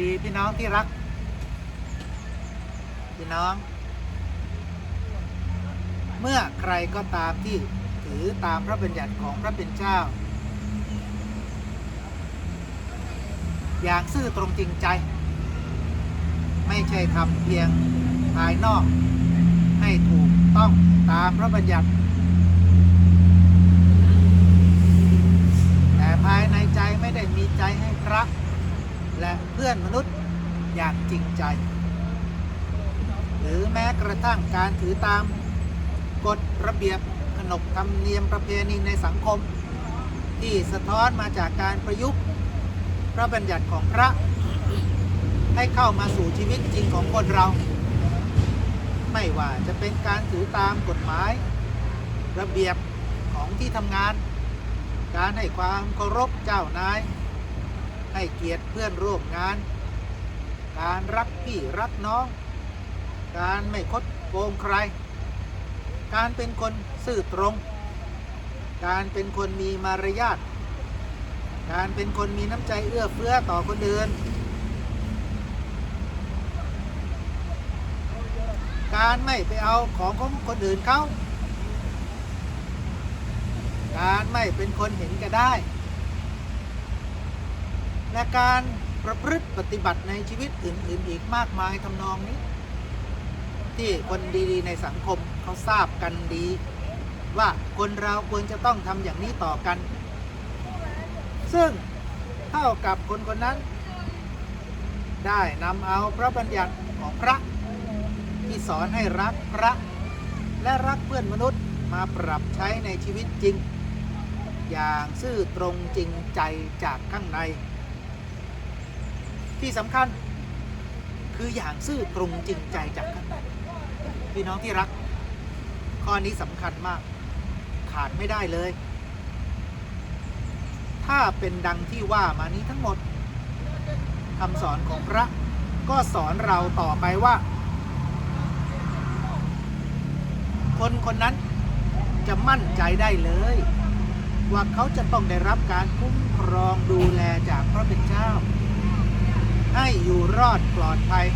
ดีพี่น้องที่รัก พี่น้อง เมื่อใครก็ตามที่ถือตามพระบัญญัติของพระเป็นเจ้า อย่างซื่อตรงจริงใจ ไม่ใช่ทำเพียงภายนอก ให้ถูกต้องตามพระบัญญัติ แต่ภายในใจไม่ได้มีใจให้พระ และเพื่อนมนุษย์อย่างจริงใจ หรือแม้กระทั่งการถือตามกฎระเบียบขนบธรรมเนียมประเพณีในสังคม ที่สะท้อนมาจากการประยุกต์พระบัญญัติของพระ ให้เข้ามาสู่ชีวิตจริงของคนเรา ไม่ว่าจะเป็นการถือตามกฎหมาย ระเบียบของที่ทำงาน การให้ความเคารพเจ้านาย ให้เกียรติเพื่อนร่วมงาน การรักพี่รักน้อง การไม่คดโกงใคร การเป็นคนซื่อตรง การเป็นคนมีมารยาท การเป็นคนมีน้ำใจเอื้อเฟื้อต่อคนอื่น การไม่ไปเอาของของคนอื่นเขา การไม่เป็นคนเห็นก่ได้ และการประพฤติปฏิบัติในชีวิตอื่น ๆ อีกมากมายทำนองนี้ ที่คนดีๆ ในสังคมเขาทราบกันดี ว่าคนเราควรจะต้องทำอย่างนี้ต่อกัน ซึ่งเท่ากับคนคนนั้น ได้นำเอาพระบัญญัติของพระ ที่สอนให้รักพระ และรักเพื่อนมนุษย์มาปรับใช้ในชีวิตจริง อย่างซื่อตรงจริงใจจากข้างใน ที่สำคัญคืออย่างซื่อตรงจริงใจจากข้างในพี่น้องที่รัก ข้อนี้สำคัญมาก ขาดไม่ได้เลย ถ้าเป็นดังที่ว่ามานี้ทั้งหมดคำสอนของพระก็สอนเราต่อไปว่า คนคนนั้นจะมั่นใจได้เลย ว่าเขาจะต้องได้รับการคุ้มครองดูแลจากพระเป็นเจ้า ให้อยู่รอดปลอดภัย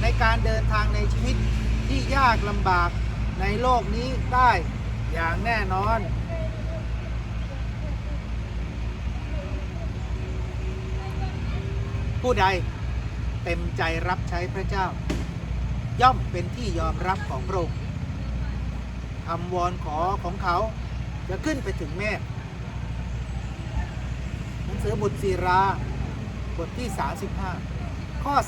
ในการเดินทางในชีวิตที่ยากลำบากในโลกนี้ได้อย่างแน่นอน ผู้ใดเต็มใจรับใช้พระเจ้า ย่อมเป็นที่ยอมรับของพระองค์คำวอนขอของเขาจะขึ้นไปถึงเมฆหนังสือบุตรศีรา บทที่ 35 ข้อ 16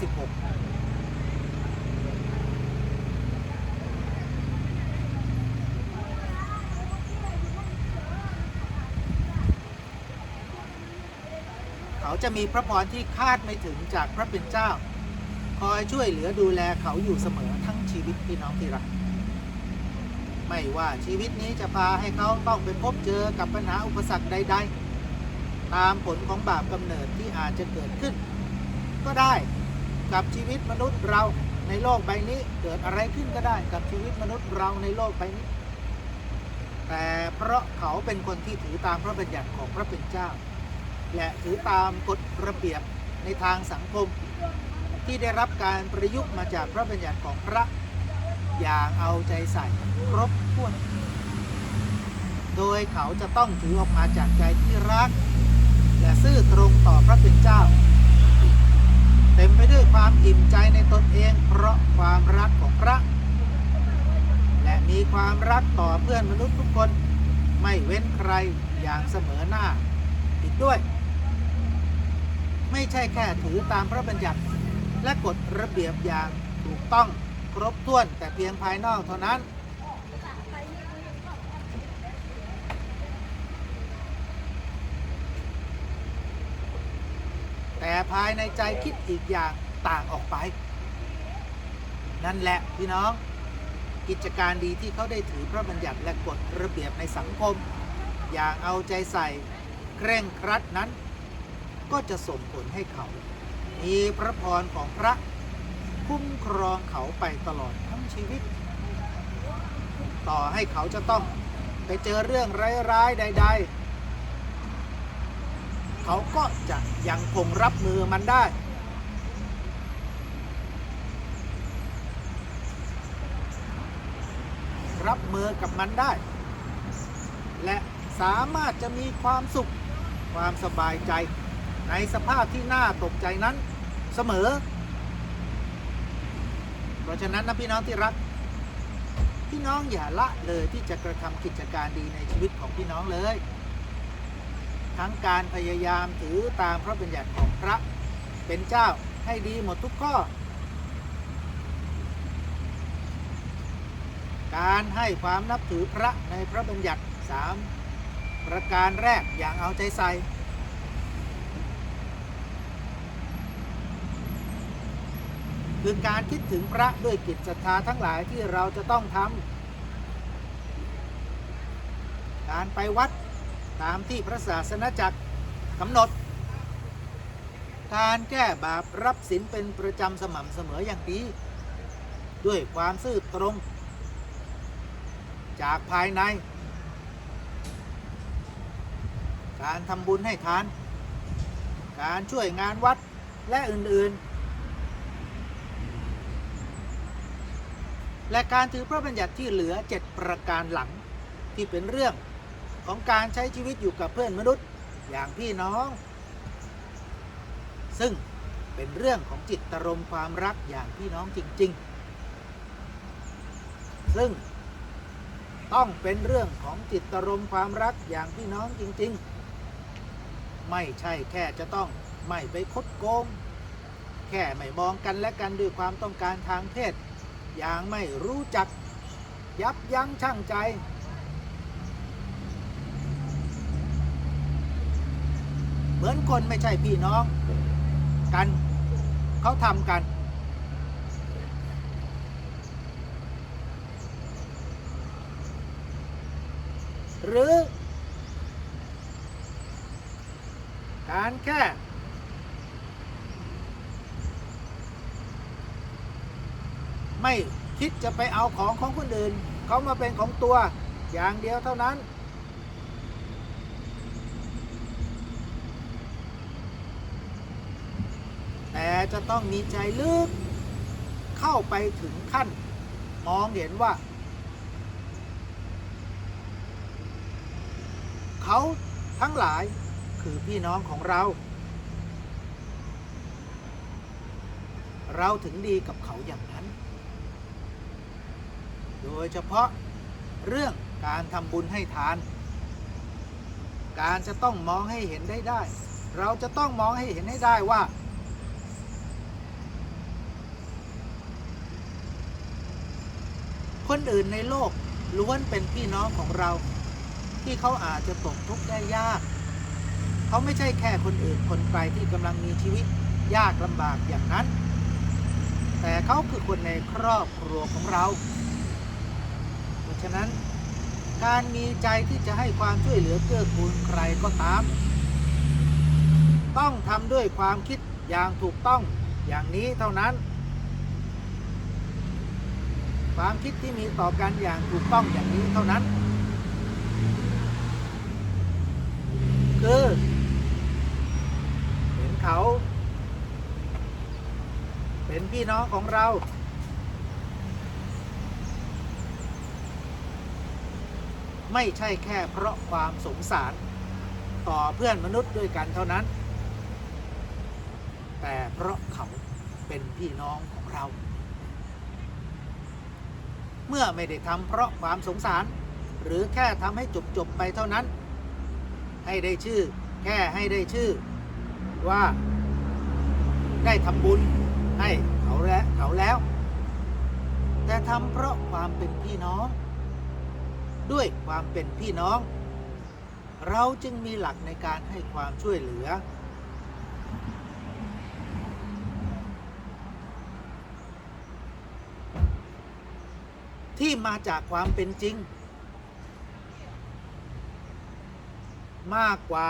เขาจะมีพระพรที่คาดไม่ถึงจากพระเป็นเจ้า คอยช่วยเหลือดูแลเขาอยู่เสมอทั้งชีวิตพี่น้องที่รักไม่ว่าชีวิตนี้จะพาให้เขาต้องไปพบเจอกับปัญหาอุปสรรคใด ๆ ตามผลของบาปกำเนิดที่อาจจะเกิดขึ้น ก็ได้กับชีวิตมนุษย์เราในโลกใบนี้เกิดอะไรขึ้นก็ได้กับชีวิตมนุษย์เราในโลกใบนี้ แต่เพราะเขาเป็นคนที่ถือตามพระบัญญัติของพระเป็นเจ้า และถือตามกฎระเบียบในทางสังคมที่ได้รับการประยุกต์มาจากพระบัญญัติของพระอย่างเอาใจใส่ครบถ้วน โดยเขาจะต้องถือออกมาจากใจที่รัก และซื่อตรงต่อพระเป็นเจ้า เต็มไปด้วยความอิ่มใจในตนเอง เพราะความรักของพระ และมีความรักต่อเพื่อนมนุษย์ทุกคนไม่เว้นใครอย่างเสมอหน้าอีกด้วย ไม่ใช่แค่ถือตามพระบัญญัติ และกฎระเบียบอย่างถูกต้องครบถ้วนแต่เพียงภายนอกเท่านั้น แต่ภายในใจคิดอีกอย่างต่างออกไป นั่นแหละพี่น้อง กิจการดีที่เขาได้ถือพระบัญญัติและกฎระเบียบในสังคม อย่างเอาใจใส่เคร่งครัดนั้น ก็จะส่งผลให้เขา มีพระพรของพระคุ้มครองเขาไปตลอดทั้งชีวิต ต่อให้เขาจะต้องไปเจอเรื่องร้ายๆใด ๆ เขาก็จะยังคงรับมือมันได้รับมือกับมันได้ และสามารถจะมีความสุขความสบายใจ ในสภาพที่น่าตกใจนั้นเสมอ เพราะฉะนั้นนะพี่น้องที่รัก พี่น้องอย่าละเลยที่จะกระทำกิจการดีในชีวิตของพี่น้องเลย ทั้งการพยายามถือตามพระบัญญัติของพระเป็นเจ้าให้ดีหมดทุกข้อ การให้ความนับถือพระในพระบัญญัติสามประการแรกอย่างเอาใจใส่คือการคิดถึงพระด้วยกิจศรัทธาทั้งหลายที่เราจะต้องทำการไปวัด ตามที่พระศาสนจักรกำหนด การแก้บาปรับศีลเป็นประจำสม่ำเสมออย่างดีด้วยความซื่อตรง จากภายใน การทำบุญให้ทาน การช่วยงานวัดและอื่น ๆ และการถือพระบัญญัติที่เหลือ 7 ประการหลังที่เป็นเรื่อง ของการใช้ชีวิตอยู่กับเพื่อนมนุษย์อย่างพี่น้อง ซึ่งเป็นเรื่องของจิตตรมความรักอย่างพี่น้องจริง ๆ ซึ่งต้องเป็นเรื่องของจิตตรมความรักอย่างพี่น้องจริง ๆ ไม่ใช่แค่จะต้องไม่ไปคดโกง แค่ไม่มองกันและกันด้วยความต้องการทางเพศ อย่างไม่รู้จักยับยั้งชั่งใจ เหมือนคนไม่ใช่พี่น้องกันเขาทำกัน หรือ การแค่ไม่คิดจะไปเอาของของคนอื่น เขามาเป็นของตัวอย่างเดียวเท่านั้น จะต้องมีใจลึก เข้าไปถึงขั้น มองเห็นว่า เขาทั้งหลายคือพี่น้องของเรา เราถึงดีกับเขาอย่างนั้น โดยเฉพาะเรื่องการทำบุญให้ทาน การจะต้องมองให้เห็นได้ได้ เราจะต้องมองให้เห็นให้ได้ว่า คนอื่นในโลกล้วนเป็นพี่น้องของเรา ที่เขาอาจจะตกทุกข์ได้ยาก เขาไม่ใช่แค่คนอื่นคนไกลที่กำลังมีชีวิตยากลำบากอย่างนั้น แต่เขาคือคนในครอบครัวของเรา เพราะฉะนั้นการมีใจที่จะให้ความช่วยเหลือเกื้อกูลใครก็ตาม ต้องทำด้วยความคิดอย่างถูกต้องอย่างนี้เท่านั้น ความคิดที่มีต่อกันอย่างถูกต้องอย่างนี้เท่านั้น คือเห็นเขา เป็นพี่น้องของเรา ไม่ใช่แค่เพราะความสงสารต่อเพื่อนมนุษย์ด้วยกันเท่านั้น แต่เพราะเขาเป็นพี่น้องของเรา เมื่อไม่ได้ทำเพราะความสงสาร หรือแค่ทำให้จบจบๆไปเท่านั้น ให้ได้ชื่อ แค่ให้ได้ชื่อ ว่า ได้ทำบุญให้เขาแล้วเขาแล้ว แต่ทำเพราะความเป็นพี่น้อง ด้วยความเป็นพี่น้อง เราจึงมีหลักในการให้ความช่วยเหลือ ที่มาจากความเป็นจริง มากกว่า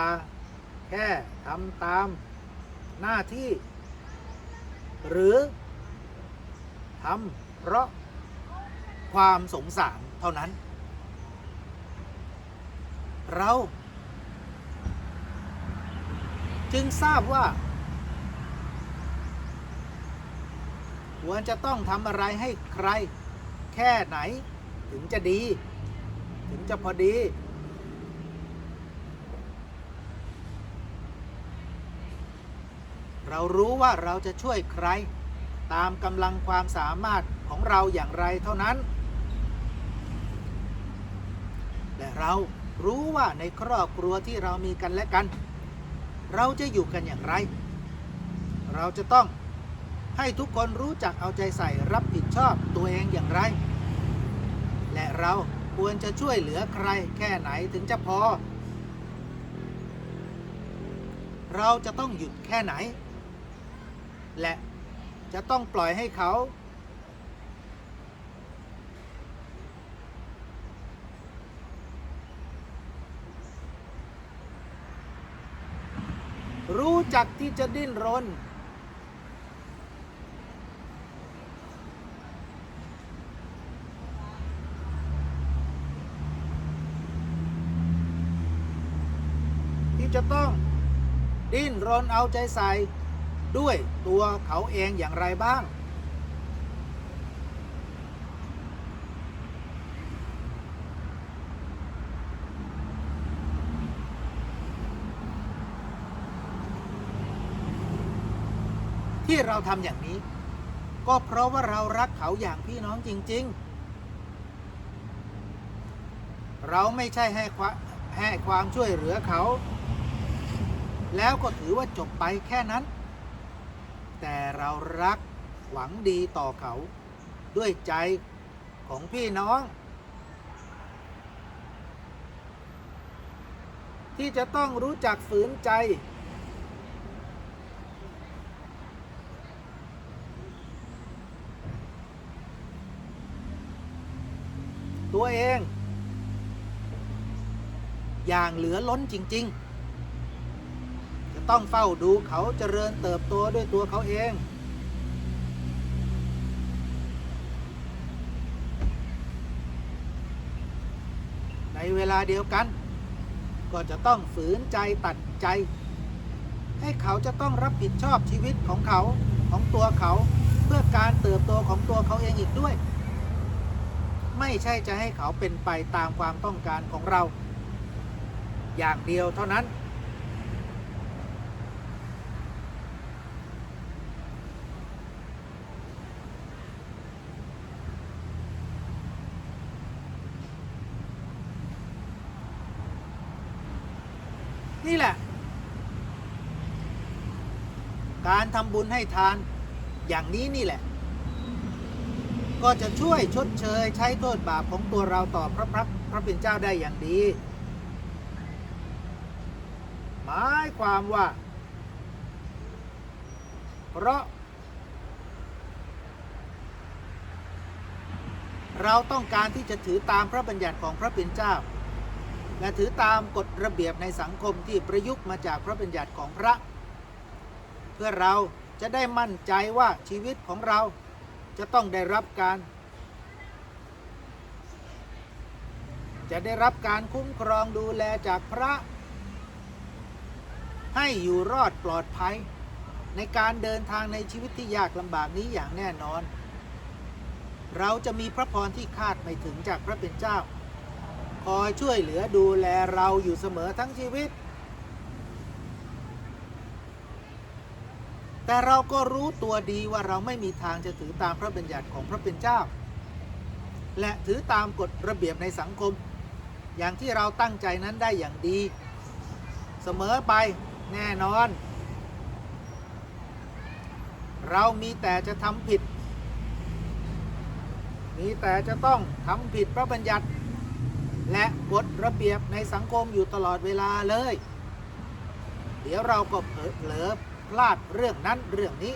แค่ทำตามหน้าที่ หรือทำเพราะความสงสารเท่านั้น เรา จึงทราบว่า ควรจะต้องทำอะไรให้ใคร ค่ไหน ถึงจะดี ถึงจะพอดี เรารู้ว่าเราจะช่วยใคร ตามกำลังความสามารถของเราอย่างไรเท่านั้น และเรารู้ว่าในครอบครัวที่เรามีกันและกัน เราจะอยู่กันอย่างไร เราจะต้องให้ทุกคนรู้จักเอาใจใส่รับผิดชอบตัวเองอย่างไร และเราควรจะช่วยเหลือใครแค่ไหนถึงจะพอ เราจะต้องหยุดแค่ไหน และจะต้องปล่อยให้เขา รู้จักที่จะดิ้นรน ที่ จะต้องดิ้นรนเอาใจใส่ด้วยตัวเขาเองอย่างไรบ้าง ที่เราทำอย่างนี้ ก็เพราะว่าเรารักเขาอย่างพี่น้องจริง ๆ เราไม่ใช่ให้ความให้ความช่วยเหลือเขา แล้วก็ถือว่าจบไปแค่นั้น แต่เรารักหวังดีต่อเขาด้วยใจของพี่น้อง ที่จะต้องรู้จักฝืนใจ ตัวเอง อย่างเหลือล้นจริง ๆ ต้องเฝ้าดูเขาเจริญเติบโตด้วยตัวเขาเอง ในเวลาเดียวกัน ก็จะต้องฝืนใจตัดใจ ให้เขาจะต้องรับผิดชอบชีวิตของเขาของตัวเขาเพื่อการเติบโตของตัวเขาเองอีกด้วย ไม่ใช่จะให้เขาเป็นไปตามความต้องการของเรา อย่างเดียวเท่านั้นแหละ การทำบุญให้ทานอย่างนี้นี่แหละ ก็จะช่วยชดเชยใช้โทษบาปของตัวเราต่อพระพระพระเป็นเจ้าได้อย่างดี หมายความว่า เพราะ เราต้องการที่จะถือตามพระบัญญัติของพระเป็นเจ้า และถือตามกฎระเบียบในสังคมที่ประยุกต์มาจากพระบัญญัติของพระ พื่อเราจะได้มั่นใจว่าชีวิตของเราจะต้องได้รับการ จะได้รับการคุ้มครองดูแลจากพระ ให้อยู่รอดปลอดภัย ในการเดินทางในชีวิตที่ยากลำบากนี้อย่างแน่นอน เราจะมีพระพรที่คาดไม่ถึงจากพระเป็นเจ้า คอยช่วยเหลือดูแลเราอยู่เสมอทั้งชีวิต แต่เราก็รู้ตัวดีว่าเราไม่มีทางจะถือตามพระบัญญัติของพระเป็นเจ้า และถือตามกฎระเบียบในสังคม อย่างที่เราตั้งใจนั้นได้อย่างดี เสมอไปแน่นอน เรามีแต่จะทำผิด มีแต่จะต้องทำผิดพระบัญญัติ และกฎระเบียบในสังคมอยู่ตลอดเวลาเลย เดี๋ยวเราก็เผลอเผลอ พลาดเรื่องนั้นเรื่องนี้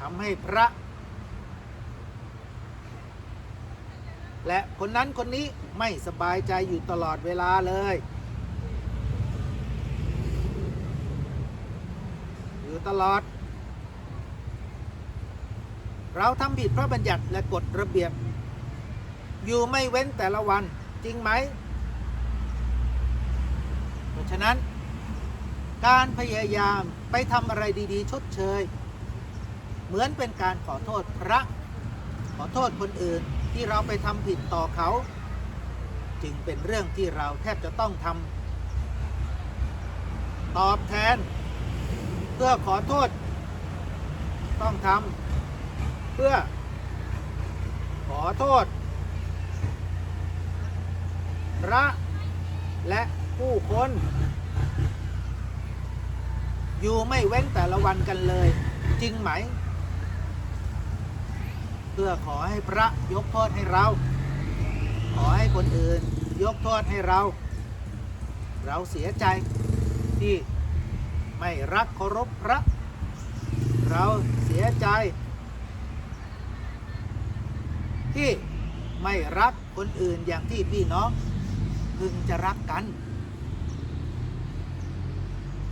ทำให้พระ และคนนั้นคนนี้ไม่สบายใจอยู่ตลอดเวลาเลย อยู่ตลอด เราทำผิดพระบัญญัติและกฎระเบียบ อยู่ไม่เว้นแต่ละวันจริงไหม เพราะฉะนั้น การพยายามไปทำอะไรดีๆ ชดเชย เหมือนเป็นการขอโทษพระ ขอโทษคนอื่นที่เราไปทำผิดต่อเขา จึงเป็นเรื่องที่เราแทบจะต้องทำตอบแทน เพื่อขอโทษ ต้องทำเพื่อ ขอโทษ พระและผู้คน อยู่ไม่เว้นแต่ละวันกันเลย จริงไหม เพื่อขอให้พระยกโทษให้เรา ขอให้คนอื่น ยกโทษให้เรา เราเสียใจที่ไม่รักเคารพพระ เราเสียใจ ที่ไม่รักคนอื่นอย่างที่พี่น้องพึงจะรักกัน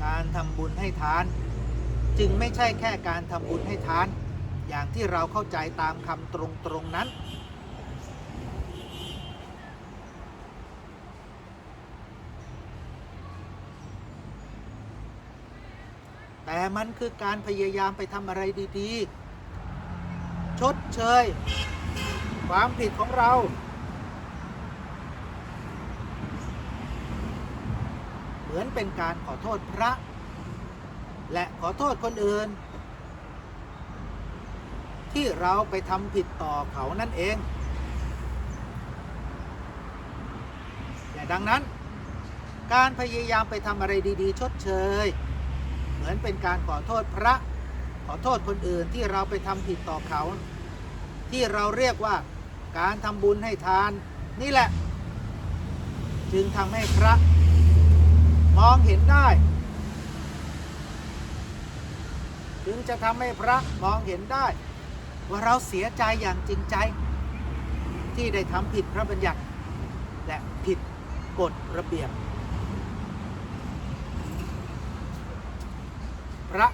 การทำบุญให้ทาน จึงไม่ใช่แค่การทำบุญให้ทาน อย่างที่เราเข้าใจตามคำตรงๆนั้น แต่มันคือการพยายามไปทำอะไรดีๆ ชดเชย ความผิดของเรา เห มือนเป็นการขอโทษพระ และขอโทษคนอื่น ที่เราไปทำผิดต่อเขานั่นเอง แต่ดังนั้น การพยายามไปทำอะไรดีๆ ชดเชย เหมือนเป็นการขอโทษพระ ขอโทษคนอื่นที่เราไปทำผิดต่อเขา ที่เราเรียกว่าการทำบุญให้ทานนี่แหละ จึงทำให้พระ มองเห็นได้จึงจะทำให้พระมองเห็นได้ ว่าเราเสียใจอย่างจริงใจ ที่ได้ทำผิดพระบัญญัติ และผิดกฎระเบียบ พระ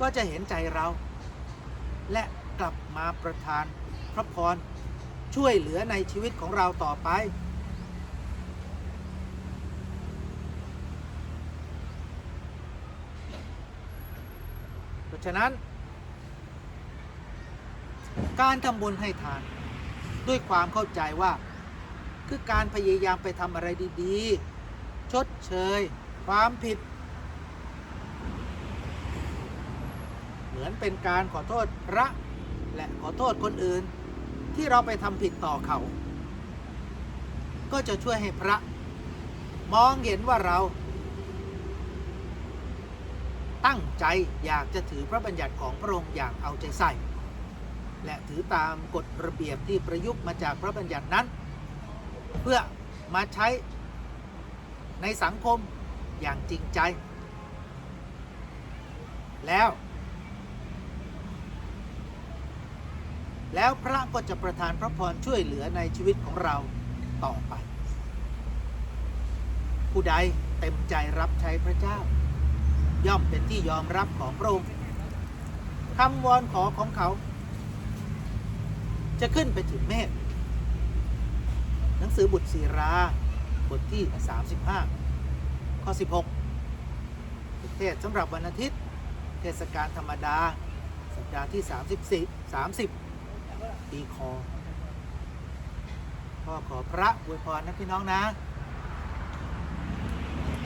ก็จะเห็นใจเรา และกลับมาประทานพระพรช่วยเหลือในชีวิตของเราต่อไป เพราะ ฉะนั้น การทำบุญให้ทาน ด้วยความเข้าใจว่าคือการพยายามไปทำอะไรดีๆ ชดเชย ความผิด เหมือนเป็นการขอโทษพระ และขอโทษคนอื่น ที่เราไปทำผิดต่อเขา ก็จะช่วยให้พระ มองเห็นว่าเรา ตั้งใจอยากจะถือพระบัญญัติของพระองค์อย่างเอาใจใส่ และถือตามกฎระเบียบที่ประยุกต์มาจากพระบัญญัตินั้น เพื่อมาใช้ในสังคมอย่างจริงใจ แล้ว แล้วพระก็จะประทานพระพรช่วยเหลือในชีวิตของเราต่อไป ผู้ใดเต็มใจรับใช้พระเจ้า ย่อมเป็นที่ยอมรับของพระองค์คำวอนขอของเขา จะขึ้นไปถึงเมฆหนังสือบุตรศีราบทที่ 35 ข้อ 16 เทศสำหรับวันอาทิตย์ เทศกาลธรรมดา สัปดาห์ที่ 34 30 ปีคอพ่อขอพระอวยพรนะพี่น้องนะ